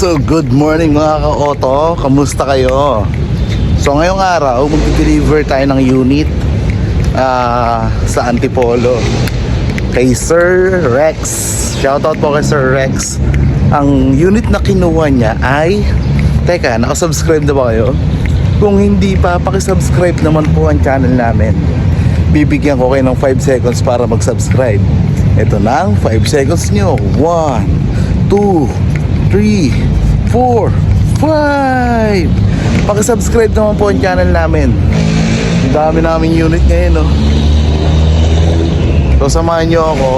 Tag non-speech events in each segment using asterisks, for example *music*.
So good morning mga ka-auto, kamusta kayo? So ngayong araw, mag-deliver tayo ng unit ah, sa Antipolo kay Sir Rex. Shoutout po kay Sir Rex. Ang unit na kinuha niya ay Teka, nakasubscribe na ba kayo? Kung hindi pa, pakisubscribe naman po ang channel namin. Bibigyan ko kayo ng 5 seconds para mag-subscribe. Ito na ang 5 seconds nyo. 1, 2, 3, 4, 5. Pakisubscribe naman po ang channel namin. Ang dami naming unit ngayon, no? So, samahan nyo ako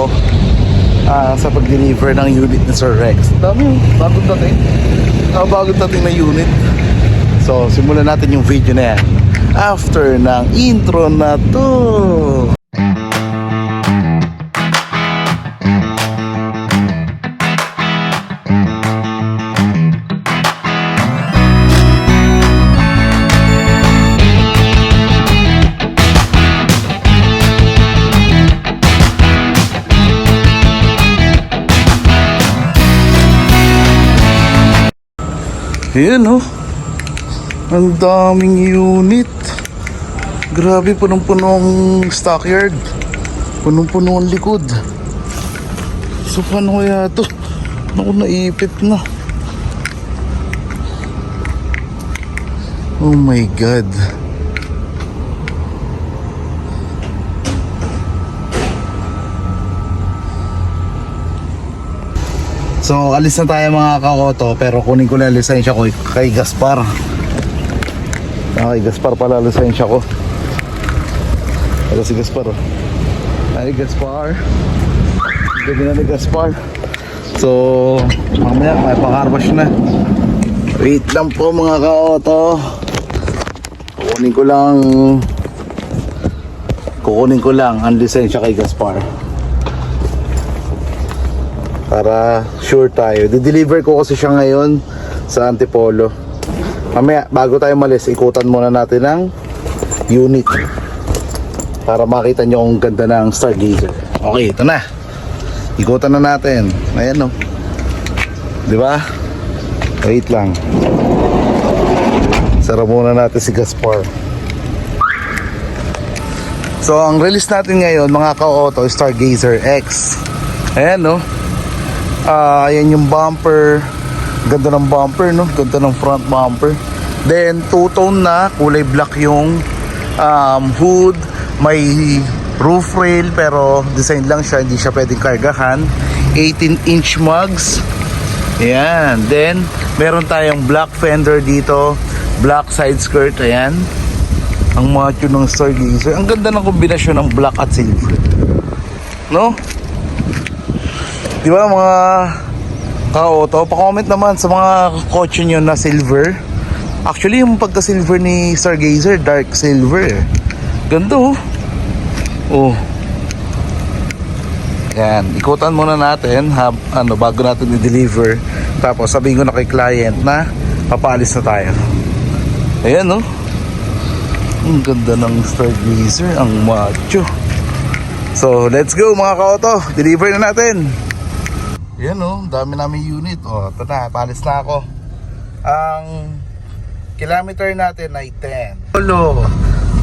ah, sa pag-deliver ng unit ni Sir Rex. Dami, oh. bagong dating. Ah, bagong dating na unit. So, simulan natin yung video na yan. After ng intro na to. Ayan oh. Ang daming unit. Grabe, punong-puno ang stockyard. Punong-puno ang likod. So, paano kaya to? Naku, naipit na. Oh my God. So, alis na tayo mga ka-auto pero kunin ko na lisensya ko kay Gaspar. Ah, kay Gaspar pala lisensya ko. Ito si Gaspar. Oh. Ay, Gaspar. Gabi na ni Gaspar. So, mamaya may pakarwash na. Wait lang po mga ka-auto. Kukunin ko lang kukunin ko lang ang lisensya kay Gaspar para sure tayo. Di-deliver ko kasi siya ngayon sa Antipolo. Mamaya, bago tayo malis, ikutan muna natin ang unit para makita nyo ang ganda ng Stargazer. Okay, ito na. Ikutan na natin. Ayan o. Di ba? Wait lang. Sara muna natin si Gaspar. So, ang release natin ngayon, mga ka-auto, Stargazer X. Ayan no. Ah, ayan yung bumper. Ganda ng bumper, no? Ganda ng front bumper. Then, two-tone na. Kulay black yung um, hood. May roof rail, pero design lang siya. Hindi siya pwedeng kargahan. 18-inch mugs. Ayan. Then, meron tayong black fender dito. Black side skirt. Ayan. Ang macho ng Stargazer. Ang ganda ng kombinasyon ng black at silver. No? Di ba mga ka-auto, pa-comment naman sa mga kotse nyo na silver. Actually, yung pagka-silver ni Stargazer, dark silver. eh. Ganda oh. Oh. Yan, ikutan muna natin ha, ano, bago natin i-deliver. Tapos sabihin ko na kay client na papalis na tayo. Ayan oh. Ang ganda ng Stargazer, ang macho. So, let's go mga ka-auto. Deliver na natin. Yan oh, dami namin unit. Oh, ito na, palis na ako. Ang kilometer natin ay 10. Polo.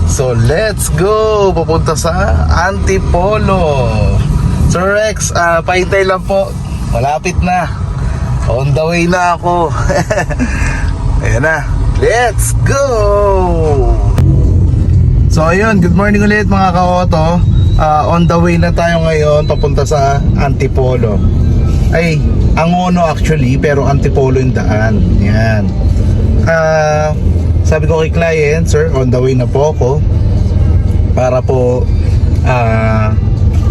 So, let's go. Pupunta sa Antipolo. Sir Rex, ah, pahintay lang po. Malapit na. On the way na ako. *laughs* Ayan na. Let's go! So ayun, good morning ulit mga ka-auto. Ah, on the way na tayo ngayon papunta sa Antipolo. Ay, Angono actually, pero Antipolo yung daan. Yan. Ah, sabi ko kay client, sir, on the way na po ako. Para po, ah,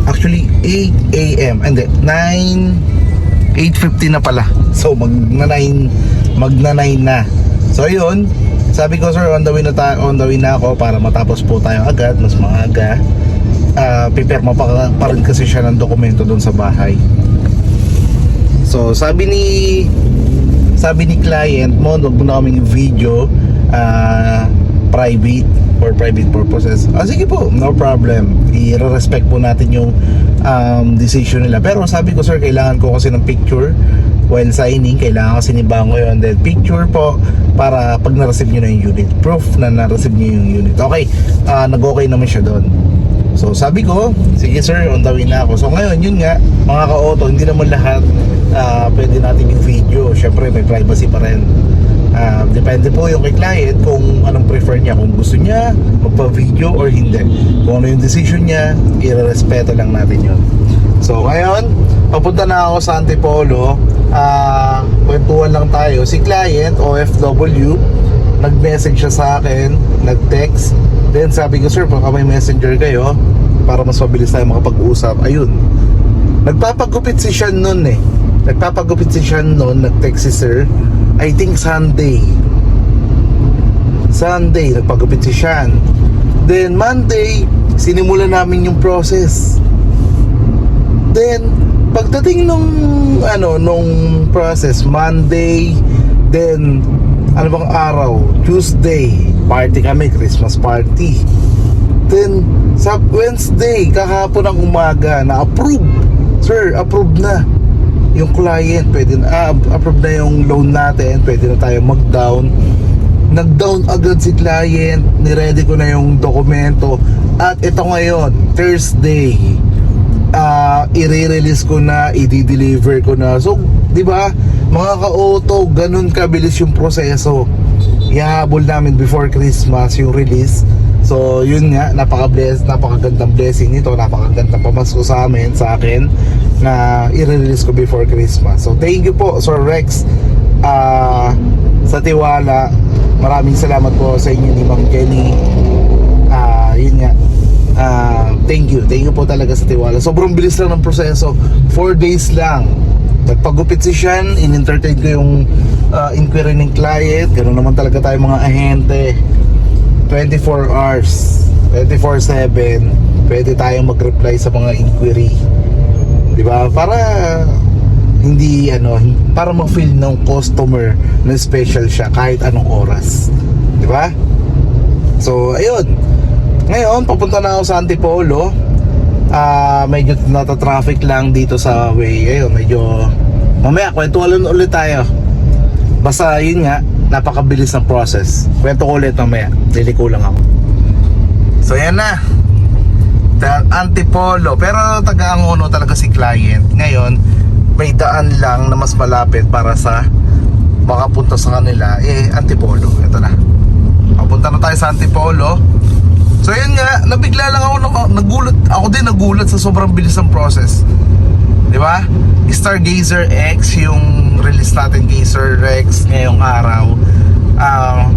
actually 8 a.m. Hindi, 9, 8.50 na pala. So, mag na 9, mag na 9 na. So, yun. Sabi ko, sir, on the way na, ta- on the way na ako para matapos po tayo agad, mas maaga. Ah, pipirma pa, pa rin kasi siya ng dokumento doon sa bahay. So, sabi ni sabi ni client mo, wag mo na kaming video ah, private for private purposes. Ah, sige po, no problem. I-respect po natin yung um, decision nila. Pero sabi ko, sir, kailangan ko kasi ng picture while signing, kailangan kasi ni Bango yun. Then picture po para pag na-receive nyo na yung unit. Proof na na-receive nyo yung unit. Okay, ah, nag-okay naman siya doon. So sabi ko, sige sir, on the way na ako. So ngayon, yun nga, mga ka-auto, hindi naman lahat ah, pwede natin yung video. Siyempre, may privacy pa rin. Ah, depende po yung kay client kung anong prefer niya. Kung gusto niya magpa-video or hindi. Kung ano yung decision niya, i-respeto lang natin yun. So ngayon, papunta na ako sa Antipolo. Ah, kwentuhan lang tayo. Si client, OFW, nag-message siya sa akin, nag-text. Then sabi ko, sir, baka may messenger kayo para mas mabilis tayo makapag-usap. Ayun. Nagpapagupit si Sean noon eh. Nagpapagupit si Sean noon, nag-text si sir. I think Sunday. Sunday, nagpagupit si Sean. Then Monday, sinimula namin yung process. Then, pagdating nung ano nung process Monday then ano bang araw Tuesday party kami Christmas party then sa Wednesday kahapon ng umaga na approve sir approve na yung client pwede na ah, approve na yung loan natin pwede na tayo mag down nag-down agad si client niready ko na yung dokumento at ito ngayon Thursday ah i-release ko na, i-deliver ko na. So, 'di ba? Mga ka-auto, ganun kabilis yung proseso. Ihahabol namin before Christmas yung release. So, yun nga, napaka-bless, napakagandang blessing nito, napakagandang pamasko sa amin, sa akin, na i-release ko before Christmas. So, thank you po, Sir Rex, ah sa tiwala. Maraming salamat po sa inyo ni Ma'am Jenny. Ah, yun nga. Ah, thank you. Thank you po talaga sa tiwala. Sobrang bilis lang ng proseso. 4 days lang. Nagpagupit si Sean, in-entertain ko yung ah, inquiry ng client. Ganun naman talaga tayo mga ahente. 24 hours, 24/7, pwede tayong mag-reply sa mga inquiry. 'Di ba? Para hindi ano, para ma-feel ng customer na special siya kahit anong oras. 'Di ba? So, ayun. Ngayon, papunta na ako sa Antipolo. Ah, medyo nata-traffic lang dito sa way. Ayun, medyo mamaya kwentuhan ulit tayo. Basta yun nga, napakabilis ng process. Kwento ko ulit mamaya. Liliko lang ako. So, yan na. Antipolo. Pero taga-angono talaga si client. Ngayon, may daan lang na mas malapit para sa makapunta sa kanila. Eh, Antipolo. Ito na. Papunta na tayo sa Antipolo. So yun nga, nabigla lang ako, na- nagulat, ako din nagulat sa sobrang bilis ng process. Di ba? Stargazer X, yung release natin Sir Rex ngayong araw. Ah,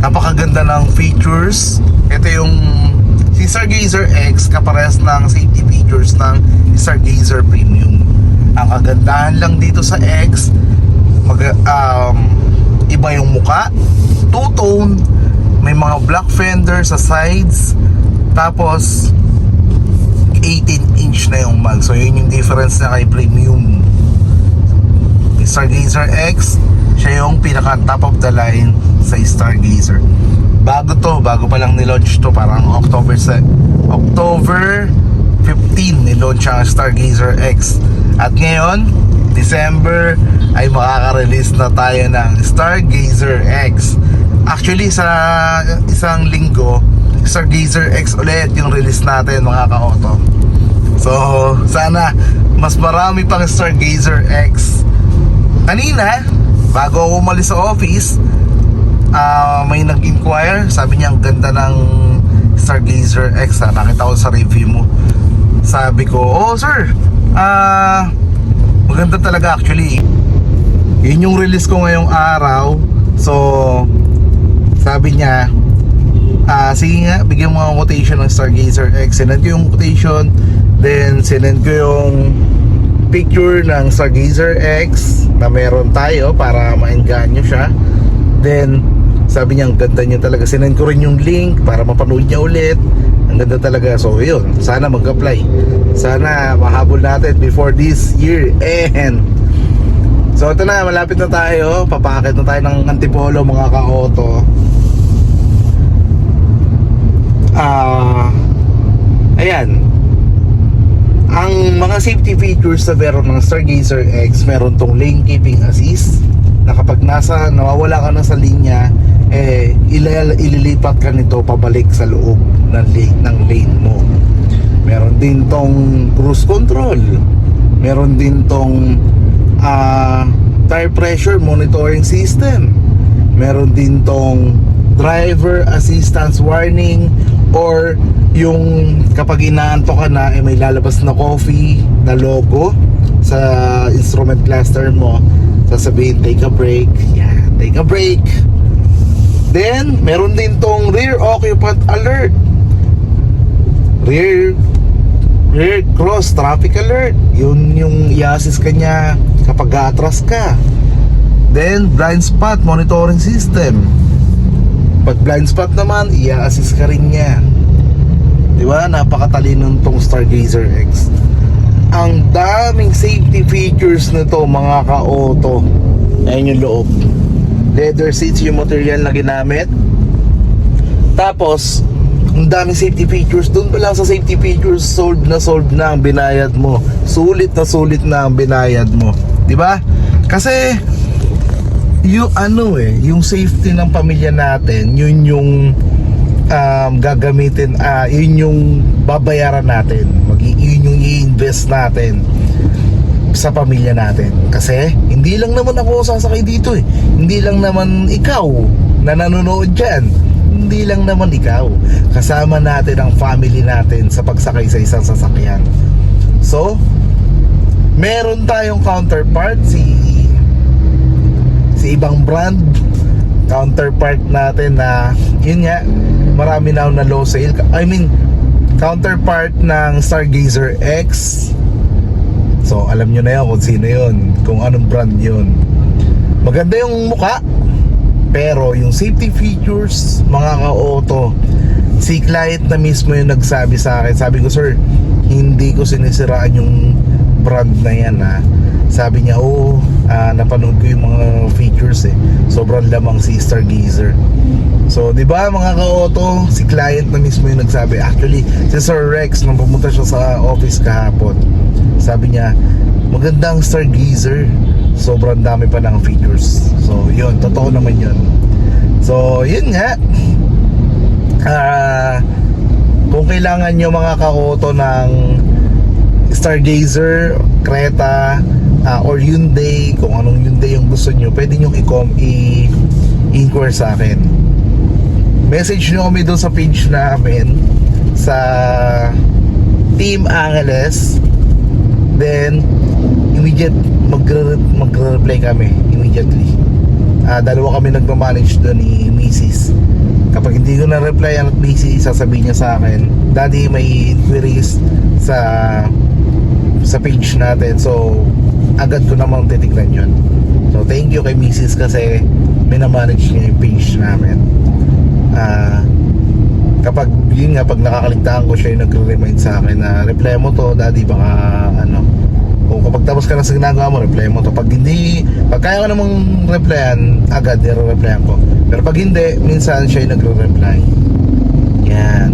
napakaganda ng features. Ito yung si Stargazer X kapares ng safety features ng Stargazer Premium. Ang kagandahan lang dito sa X, mag, um, iba yung muka, two-tone, may mga black fender sa sides, tapos 18 inch na yung mag. So yun yung difference na kay Premium. Stargazer X, siya yung pinaka top of the line sa Stargazer. Bago to, bago pa lang nilaunch to, parang October sa October 15 nilaunch ang Stargazer X. At ngayon, December ay makaka-release na tayo ng Stargazer X. Actually, sa isang linggo, Stargazer X ulit yung release natin mga ka-auto. So, sana mas marami pang Stargazer X. Kanina, bago ako umalis sa office, ah, may nag-inquire. Sabi niya, ang ganda ng Stargazer X. Ha? Nakita ko sa review mo. Sabi ko, oh sir, ah, maganda talaga actually. Yun yung release ko ngayong araw. So, sabi niya, ah, sige nga, bigyan mo ng quotation ng Stargazer X. Sinend ko yung quotation, then sinend ko yung picture ng Stargazer X na meron tayo para maengganyo siya. Then, sabi niya, ang ganda niya talaga. Sinend ko rin yung link para mapanood niya ulit. Ang ganda talaga. So, yun. Sana mag-apply. Sana mahabol natin before this year end. So, ito na. Malapit na tayo. Papakit na tayo ng Antipolo, mga ka-auto. Ah... ayan. Ang mga safety features na meron ng Stargazer X, meron tong lane keeping assist na kapag nasa nawawala ka na sa linya, eh ilal- ililipat ka nito pabalik sa loob ng lane, ng lane mo. Meron din tong cruise control. Meron din tong ah, tire pressure monitoring system. Meron din tong driver assistance warning or yung kapag inaanto ka na eh, may lalabas na coffee na logo sa instrument cluster mo sasabihin take a break. Yeah take a break. Then meron din tong rear occupant alert. Rear rear cross traffic alert. Yun yung i-assist ka niya kapag atras ka. Then blind spot monitoring system. Pag blind spot naman i-assist ka rin niya di ba? Napakatalino tong Stargazer X. Ang daming safety features nito mga ka-auto. Ayun yung loob. Leather seats yung material na ginamit. Tapos ang daming safety features. Doon pa lang sa safety features sold na sold na ang binayad mo. Sulit na sulit na ang binayad mo. Di ba? Kasi yung ano eh yung safety ng pamilya natin yun yung um, gagamitin ah yun yung babayaran natin. Mag yun yung i-invest natin sa pamilya natin. Kasi hindi lang naman ako sasakay dito eh. Hindi lang naman ikaw na nanonood dyan. Hindi lang naman ikaw. Kasama natin ang family natin sa pagsakay sa isang sasakyan. So meron tayong counterpart si si ibang brand counterpart natin na yun nga marami na na low sale. I mean counterpart ng Stargazer X. So alam nyo na yun kung sino yun kung anong brand yun. Maganda yung muka pero yung safety features mga ka-auto si client na mismo yung nagsabi sa akin. Sabi ko sir hindi ko sinisiraan yung brand na yan ha. Sabi niya oo ah, napanood ko yung mga features eh. Sobrang lamang si Stargazer. So di ba mga ka-auto si client na mismo yung nagsabi actually si Sir Rex nung pumunta siya sa office kahapon sabi niya magandang Stargazer. Sobrang dami pa ng features. So yun totoo naman yun. So yun nga. Ah kung kailangan nyo mga ka-auto ng Stargazer, Creta, ah, or Hyundai, kung anong Hyundai yung gusto nyo, pwede nyo i-com i-inquire sa akin. Message nyo kami doon sa page namin sa Team Angeles. Then, immediate magre- magre-reply kami immediately. Ah, dalawa kami nagmamanage doon ni Mrs. Kapag hindi ko na reply at busy, sasabihin niya sa akin, Daddy, may inquiries sa sa page natin. So, agad ko namang titignan yun. So, thank you kay Mrs. kasi minamanage niya yung page namin. Ah, kapag yun nga, pag nakakaligtaan ko siya yung nagre-remind sa akin na reply mo to, daddy, baka ano, kung kapag tapos ka na sa ginagawa mo, reply mo to. Pag hindi, pag kaya ko namang replyan, agad nire-replyan ko. Pero pag hindi, minsan siya yung nagre-reply. Yan.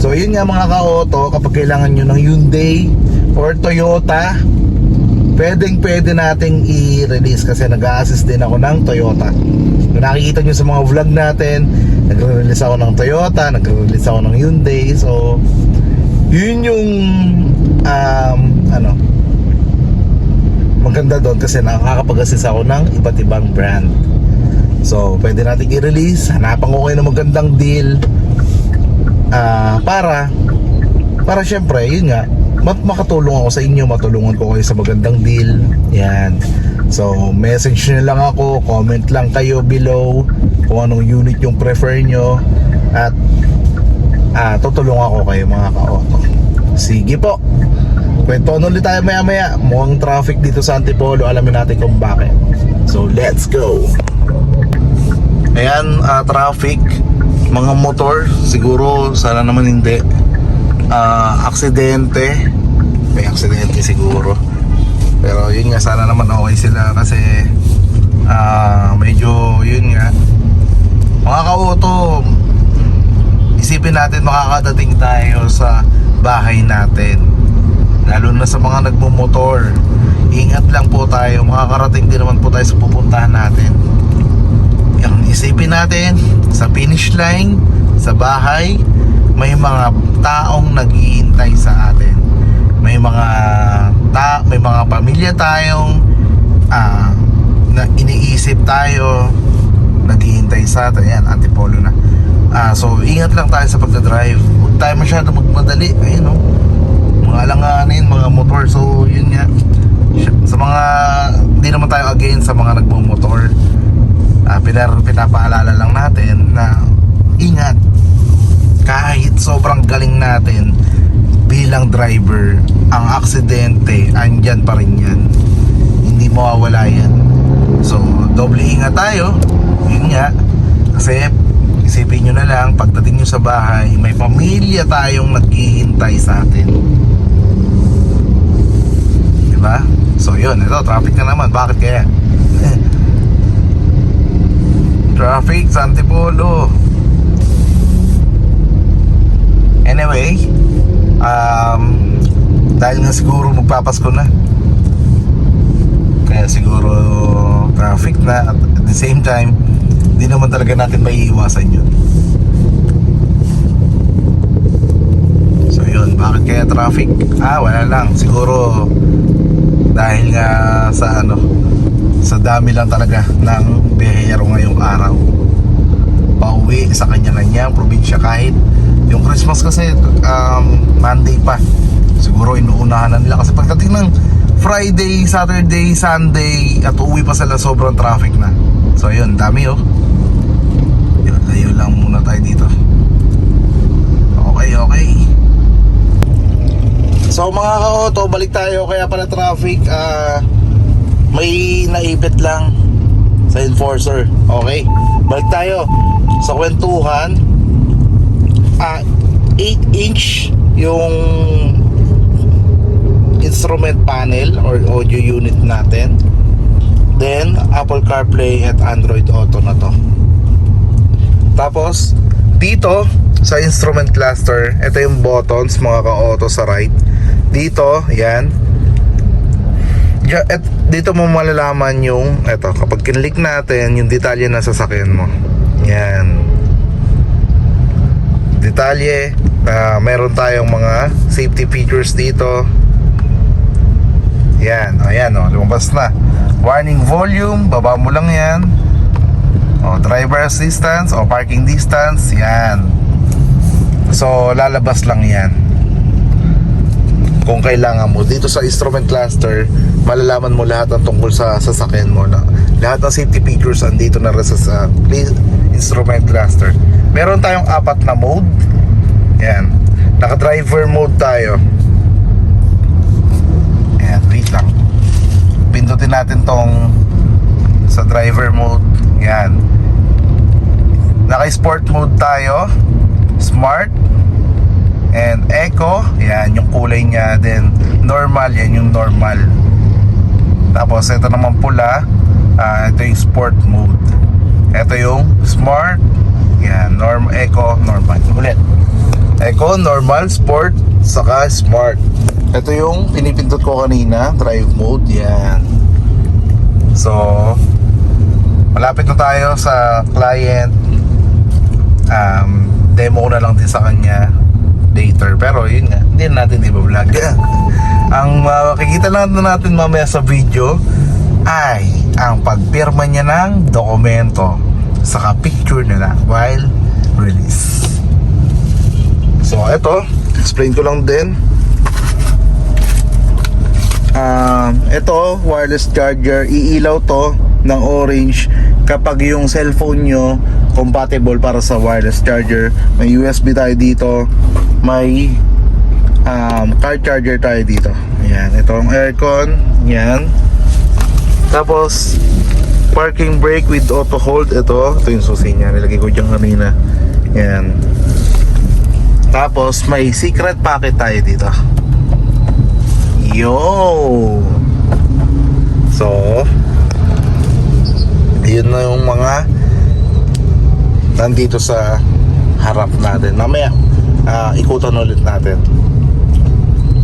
So yun nga mga ka-auto, kapag kailangan nyo ng Hyundai or Toyota, pwedeng pwede nating i-release kasi nag-a-assist din ako ng Toyota. Kung nakikita nyo sa mga vlog natin, nagre-release ako ng Toyota, nagre-release ako ng Hyundai. So, yun yung um, ano maganda doon kasi nakakapag-assist ako ng iba't ibang brand. So, pwede natin i-release. Hanapan ko kayo ng magandang deal ah para para syempre, yun nga, mat makatulong ako sa inyo, matulungan ko kayo sa magandang deal. Yan. So, message nyo lang ako, comment lang kayo below kung anong unit yung prefer nyo at ah, tutulungan ko kayo mga ka-auto. Sige po. Kwento ulit tayo maya maya. Mukhang traffic dito sa Antipolo. Alamin natin kung bakit. So, let's go. Ayan, ah, traffic. Mga motor, siguro, sana naman hindi. Ah, aksidente. May aksidente siguro. Pero yun nga, sana naman okay sila kasi ah, medyo yun nga. Mga ka-auto, isipin natin makakadating tayo sa bahay natin. lalo na sa mga nagmumotor ingat lang po tayo makakarating din naman po tayo sa pupuntahan natin yung isipin natin sa finish line sa bahay may mga taong naghihintay sa atin. May mga ta may mga pamilya tayong ah, na iniisip tayo naghihintay sa atin. Yan antipolo na. Ah, so ingat lang tayo sa pagdadrive. Huwag tayo masyado magmadali. Ayun oh mga alanganin, mga motor. So yun nga. Sa mga hindi naman tayo against sa mga nagmumotor. Uh, pinapaalala lang natin na ingat kahit sobrang galing natin bilang driver ang aksidente andyan pa rin yan. Hindi mawawala yan. So doble ingat tayo. Yun nga. Kasi isipin nyo na lang pagdating nyo sa bahay may pamilya tayong naghihintay sa atin. Di ba so yun. Ito traffic na naman. Bakit kaya? *laughs* Traffic sa Antipolo anyway um, dahil nga siguro magpapasko na. Kaya siguro traffic na. At the same time hindi naman talaga natin may iiwasan yun. So yun. Bakit kaya traffic? Ah wala lang. Siguro dahil nga sa ano sa dami lang talaga ng biyahero ngayong araw. Pauwi sa kanya-kanyang probinsya kahit yung Christmas kasi um, Monday pa. Siguro inuunahan na nila kasi pagdating ng Friday, Saturday, Sunday at uwi pa sila sobrang traffic na. So yun dami oh. Yun, layo lang muna tayo dito. Okay okay. So mga ka-auto balik tayo. Kaya pala traffic ah may naipit lang sa enforcer. Okay balik tayo sa kwentuhan ah 8 inch yung instrument panel or audio unit natin. Then Apple CarPlay at Android Auto na to. Tapos dito sa instrument cluster ito yung buttons mga ka-auto sa right. Dito yan. Et, dito mo malalaman yung eto kapag kinlik natin yung detalye na sasakyan mo. Yan detalye ah, meron tayong mga safety features dito. Yan ayan o lumabas na. Warning volume baba mo lang yan. O driver assistance o parking distance yan. So lalabas lang yan. Kung kailangan mo. Dito sa instrument cluster malalaman mo lahat ng tungkol sa sasakyan mo na lahat ng safety features andito na sa, play- instrument cluster meron tayong apat na mode. Yan. Naka driver mode tayo. Yan wait lang. Pindutin natin tong sa driver mode. Yan. Naka sport mode tayo. Smart. And eco. Yan yung kulay niya then normal yan yung normal. Tapos ito naman pula. Ah, ito yung sport mode. Ito yung smart yan norm eco normal. Ulit. Eco normal sport saka smart. Ito yung pinipindot ko kanina drive mode. Yan. So malapit na tayo sa client. Um, demo ko na lang din sa kanya later. Pero yun nga hindi na natin i-vlog *laughs* ang makikita lang na natin mamaya sa video ay ang pagpirma niya ng dokumento saka picture nila while release. So eto explain ko lang din. Um, ito wireless charger iilaw to ng orange kapag yung cellphone nyo compatible para sa wireless charger. May USB tayo dito. May um, car charger tayo dito. Yan itong aircon. Yan tapos parking brake with auto hold. Ito ito yung susi niya. Nilagay ko dyan kanina. Yan. Tapos may secret packet tayo dito. Yo so yun na yung mga nandito sa harap natin. Mamaya ah, ikutan ulit natin.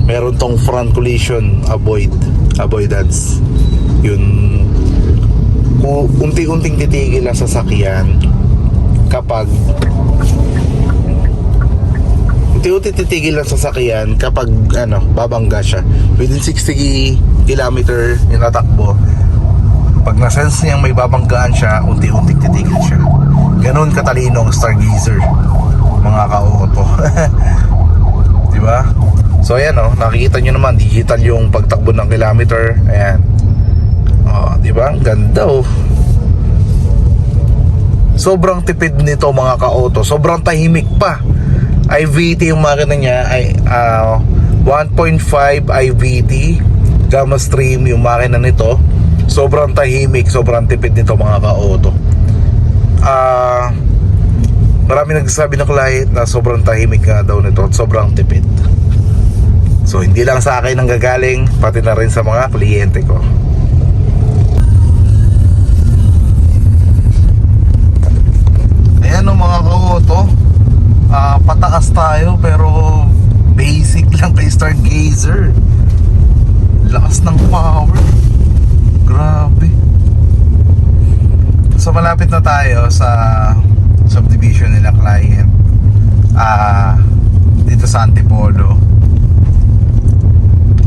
Meron tong front collision avoid avoidance. Yun unti-unting titigil ang sasakyan kapag unti-unti titigil ang sasakyan kapag ano babangga siya within 60 kilometer yung natakbo pag na-sense niyang may babanggaan siya unti-unting titigil siya. Ganun katalino ang stargazer mga ka-auto. *laughs* Di ba? So ayan oh nakikita nyo naman digital yung pagtakbo ng kilometer. Ayan di ba? Ang ganda oh. Sobrang tipid nito mga ka-auto. Sobrang tahimik pa. IVT yung makina niya. Ay ah, 1.5 IVT gamma stream yung makina nito. Sobrang tahimik sobrang tipid nito mga ka-auto. Ah marami nagsasabi ng client na sobrang tahimik nga daw nito at sobrang tipid. So hindi lang sa akin ang gagaling pati na rin sa mga kliyente ko ayan o mga ka-auto Ah, pataas tayo pero basic *laughs* lang kay Stargazer. Lakas ng power. Grabe. So malapit na tayo sa subdivision nila client. Ah, dito sa Antipolo.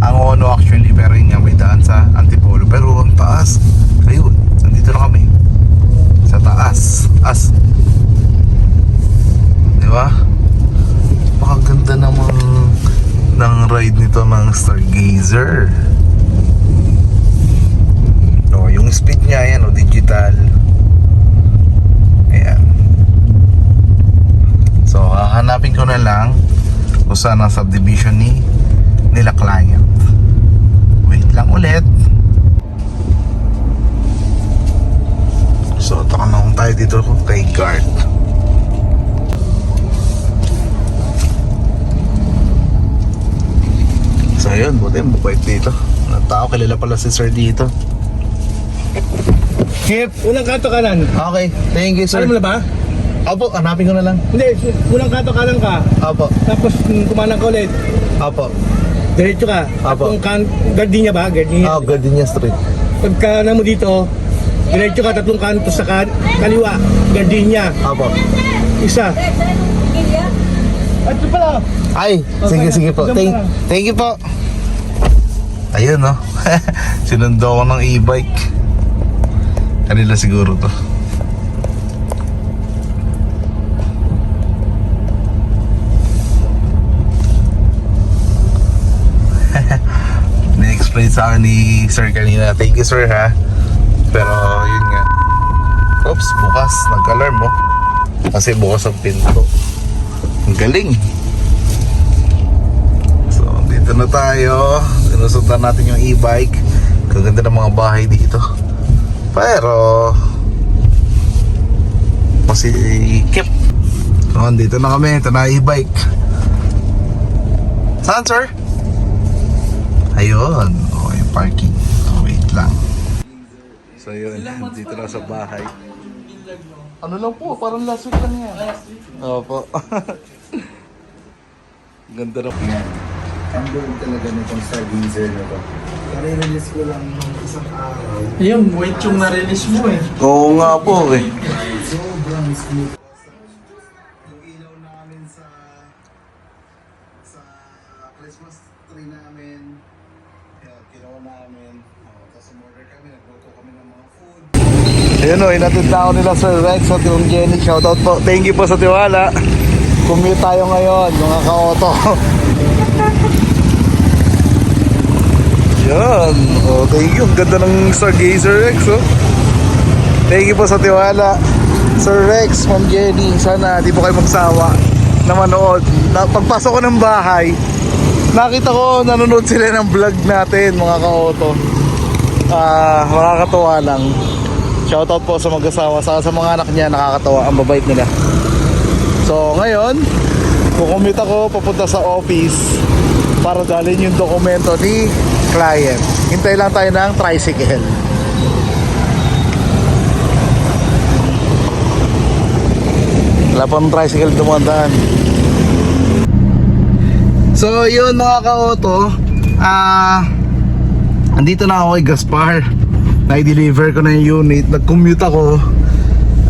Ang ono actually pero yun nga may daan sa Antipolo pero ang taas. Ayun, nandito na kami. Sa taas. As Di ba? Pakaganda naman ng ride nito ng Stargazer. No, yung speed niya yan, o digital. Ayan. So, hahanapin ko na lang kung saan ang subdivision ni nila client. Wait lang ulit. So, tanong tayo dito kay guard. Ayun, buti mabait dito. Ang tao, kilala pala si sir dito. Chip, unang kanto kanan. Okay, thank you sir. Alam mo na ba? Opo, hanapin ko na lang. Hindi, unang kanto kanan ka. Opo, Tapos mm, kumanan ka ulit. opo. Diretso ka. Apo. Tatlong kan... Gardenia ba? Gardenia. Oh, Gardenia Street. Pagka na mo dito, diretso ka tatlong kanto sa kan kaliwa. Gardenia. Opo. Isa. At pala. Ay, Okay sige, na. sige po. Thank, thank you po. Ayun, no? *laughs* Sinundo ko ng e-bike. Kanila siguro to. *laughs* Na-explain sa akin ni sir kanina. Thank you, sir, ha? Pero, yun nga. Oops, bukas. Nag-alarm, mo. Kasi bukas ang pinto. Ang galing. So, dito na tayo. Sinusundan natin yung e-bike. Kaganda ng mga bahay dito. Pero, masikip. So, dito na kami. Ito na e-bike. Saan, sir? Ayun. Okay, parking. Oh, wait lang. So, yun. Dito na sa bahay. Ano lang po, parang last week lang yan. Opo. *laughs* Ganda na po. Ang gawin talaga nitong Stargazer na to. Nare-release ko lang nung isang araw. Ayun, wait yung na-release mo eh. Oo nga po eh. Sobrang smooth. Yung ilaw namin sa sa Christmas tree namin. Kaya ginawa namin. Oh, tapos umorder kami, nagluto kami ng mga food. Ayun o, inatid na ako nila Sir Rex at yung Jenny. Shoutout po. Thank you po sa tiwala. Commute tayo ngayon, mga ka-auto. *laughs* Yan. Oh, thank you. Ang ganda ng Stargazer Rex, oh. Thank you po sa tiwala. Sir Rex, Ma'am Jenny, sana di po kayo magsawa na manood. Na, pagpasok ko ng bahay, nakita ko nanonood sila ng vlog natin, mga ka-auto. Ah, makakatuwa lang. Shoutout po sa mag-asawa, sa, sa mga anak niya, nakakatawa, ang babait nila. So, ngayon, kukumita ako papunta sa office para dalhin yung dokumento ni client. Hintay lang tayo ng tricycle. Wala pang tricycle dumandaan. So yun mga ka-auto, ah andito na ako kay Gaspar. Na-deliver ko na yung unit, nag-commute ako.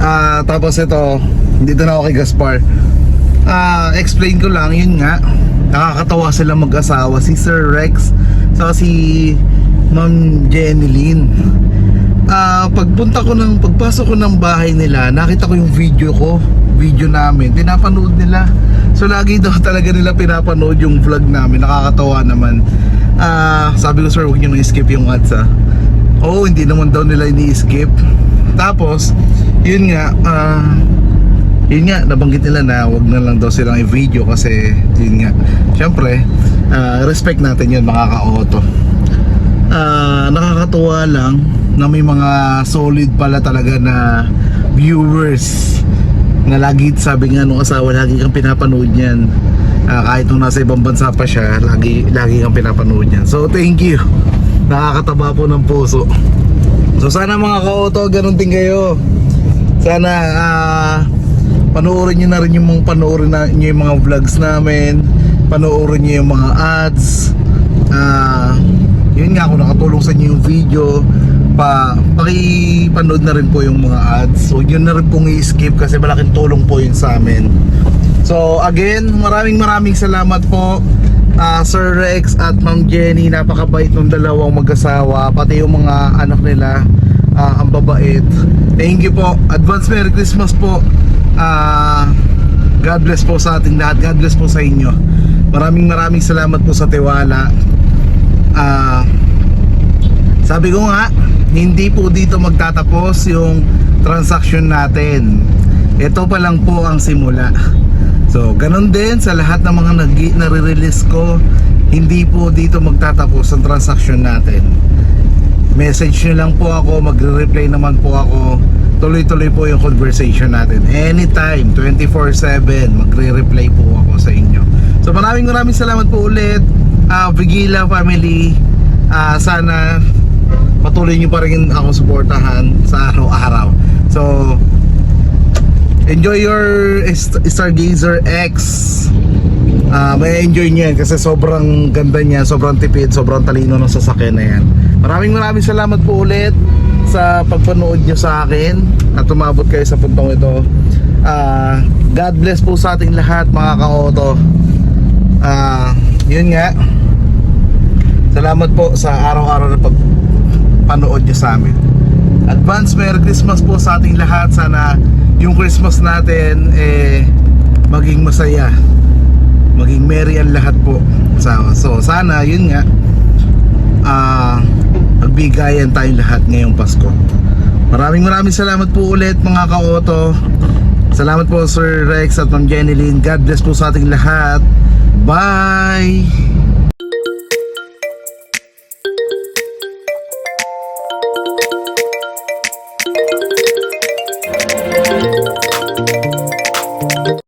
Ah tapos ito, dito na ako kay Gaspar. Ah explain ko lang, yun nga. Nakakatawa sila mag-asawa, si Sir Rex saka si Ma'am Jenny Lynn. Ah, pagpunta ko ng pagpasok ko ng bahay nila, nakita ko yung video ko, video namin, pinapanood nila. So lagi daw *laughs* talaga nila pinapanood yung vlog namin, nakakatawa naman. Ah, sabi ko sir, huwag niyo na-skip yung ads ah. Oo, hindi naman daw nila ini-skip. Tapos, yun nga, ah, yun nga, nabanggit nila na wag na lang daw silang i-video kasi yun nga, syempre, ah, respect natin yun mga ka-auto. Ah, nakakatuwa lang na may mga solid pala talaga na viewers na lagi sabi nga nung asawa lagi kang pinapanood niyan. Ah, kahit nung nasa ibang bansa pa siya lagi, lagi kang pinapanood niyan. So thank you. Nakakataba po ng puso. So sana mga ka-auto ganun din kayo. Sana ah panoorin nyo na rin yung mga panoorin na, nyo yung mga vlogs namin. Panoorin nyo yung mga ads. Ah yun nga kung nakatulong sa inyo yung video pa pakipanood na rin po yung mga ads. So yun na rin pong i-skip kasi malaking tulong po yun sa amin. So again maraming maraming salamat po. Ah, Sir Rex at Ma'am Jenny napakabait ng dalawang mag-asawa pati yung mga anak nila. Ah, ang babait. Thank you po. Advance Merry Christmas po Ah, God bless po sa ating lahat God bless po sa inyo maraming maraming salamat po sa tiwala ah sabi ko nga, hindi po dito magtatapos yung transaction natin. Ito pa lang po ang simula. So, ganun din sa lahat ng mga nag nare-release ko, hindi po dito magtatapos ang transaction natin. Message nyo lang po ako, magre-reply naman po ako. Tuloy-tuloy po yung conversation natin. Anytime, 24-7, magre-reply po ako sa inyo. So, maraming maraming salamat po ulit. Ah, Vigila family. Ah, sana patuloy nyo pa rin ako suportahan sa araw-araw. So, enjoy your St- Stargazer X. Ah, may enjoy niyo yan kasi sobrang ganda niya, sobrang tipid, sobrang talino ng sasakyan na yan. Maraming maraming salamat po ulit sa pagpanood nyo sa akin at tumabot kayo sa puntong ito. Ah, God bless po sa ating lahat mga ka-auto. Ah, yun nga. Salamat po sa araw-araw na pagpanood nyo sa amin. Advance Merry Christmas po sa ating lahat. Sana yung Christmas natin eh maging masaya. Maging merry ang lahat po. So, so sana yun nga ah magbigayan tayong lahat ngayong Pasko. Maraming maraming salamat po ulit mga ka-auto. Salamat po Sir Rex at Ma'am Jenny Lynn. God bless po sa ating lahat. Bye!